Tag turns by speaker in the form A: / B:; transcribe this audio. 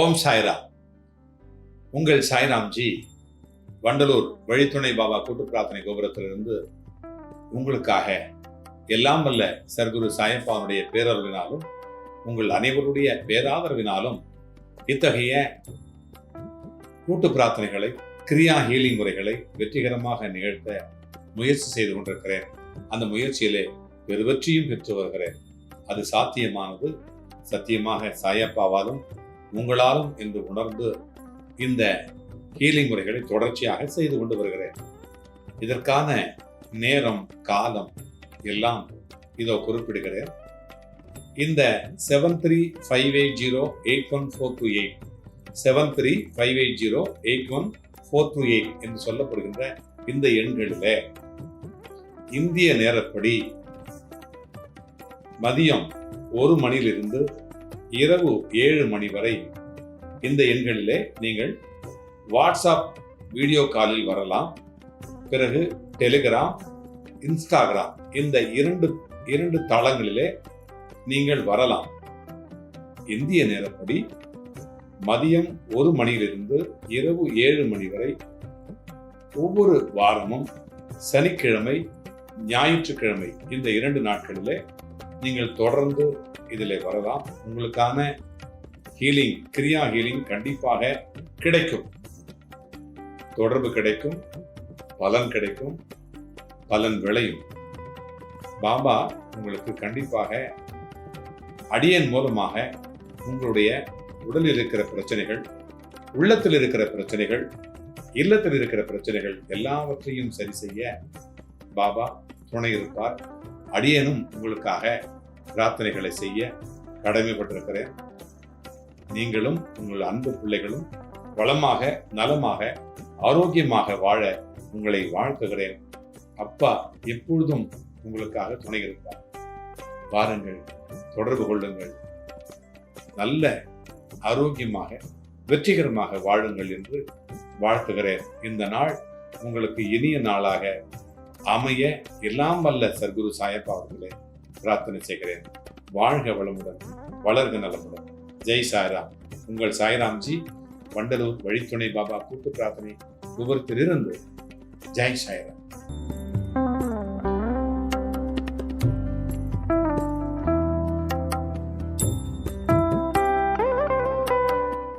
A: ஓம் சாய்ராம். உங்கள் சாய்ராம்ஜி வண்டலூர் வழித்துணை பாபா கூட்டு பிரார்த்தனை கோபுரத்திலிருந்து உங்களுக்காக எல்லாம் வல்ல சர்க்குரு சாயப்பாவுடைய பேரருளினாலும் உங்கள் அனைவருடைய பேராதரவினாலும் இத்தகைய கூட்டு பிரார்த்தனைகளை கிரியா ஹீலிங் முறைகளை வெற்றிகரமாக நிகழ்த்த முயற்சி செய்து கொண்டிருக்கிறேன். அந்த முயற்சியிலே பெருவெற்றியும் பெற்று வருகிறேன். அது சாத்தியமானது. சத்தியமாக சாயப்பாவாலும் உங்களாலும் என்று உணர்ந்து இந்த ஹீலிங் முறைகளை தொடர்ச்சியாக செய்து கொண்டு வருகிறேன். இதற்கான நேரம் காலம் எல்லாம் இதோ குறிப்பிடுகிறேன். இந்த seven three five eight zero eight one four two eight seven three five eight zero eight one four two eight என்று சொல்லப்படுகின்ற இந்த எண்களில் இந்திய நேரப்படி மதியம் ஒரு மணியிலிருந்து இரவு ஏழு மணி வரை இந்த எண்களிலே நீங்கள் வாட்ஸ்அப் வீடியோ காலில் வரலாம். பிறகு டெலிகிராம் இன்ஸ்டாகிராம் இந்த இரண்டு இரண்டு தளங்களிலே நீங்கள் வரலாம். இந்திய நேரப்படி மதியம் ஒரு மணியிலிருந்து இரவு ஏழு மணி வரை ஒவ்வொரு வாரமும் சனிக்கிழமை ஞாயிற்றுக்கிழமை இந்த இரண்டு நாட்களிலே நீங்கள் தொடர்ந்து இதில் வரலாம். உங்களுக்கான ஹீலிங் கிரியா ஹீலிங் கண்டிப்பாக கிடைக்கும். தொடர்பு கிடைக்கும் பலன் கிடைக்கும் பலன் விளையும். பாபா உங்களுக்கு கண்டிப்பாக அடியன் மூலமாக உங்களுடைய உடலில் இருக்கிற பிரச்சனைகள் உள்ளத்தில் இருக்கிற பிரச்சனைகள் இல்லத்தில் இருக்கிற பிரச்சனைகள் எல்லாவற்றையும் சரி செய்ய பாபா துணை இருப்பார் அடியனும் உங்களுக்காக பிரார்த்தனைகளை செய்ய கடமைப்பட்டிருக்கிறேன். நீங்களும் உங்கள் அன்பு பிள்ளைகளும் வளமாக நலமாக ஆரோக்கியமாக வாழ உங்களை வாழ்த்துகிறேன். அப்பா எப்பொழுதும் உங்களுக்காக துணை இருப்பார் வாருங்கள் தொடர்பு கொள்ளுங்கள். நல்ல ஆரோக்கியமாக வெற்றிகரமாக வாழுங்கள் என்று வாழ்த்துகிறேன். இந்த நாள் உங்களுக்கு இனிய நாளாக அமைய எல்லாம் வல்ல சர்க்குரு சாயப்பா அவர்களே. பிரார்த்தனை செய்கிறேன். வாழ்க வளமுடன் வளர்க நலமுடன். ஜெய் சாய்ராம். உங்கள் சாய்ராம்ஜி வண்டலூர் வழித்துணை பாபா கூட்டு பிரார்த்தனை விவரத்திலிருந்து ஜெய் சாய்ராம்.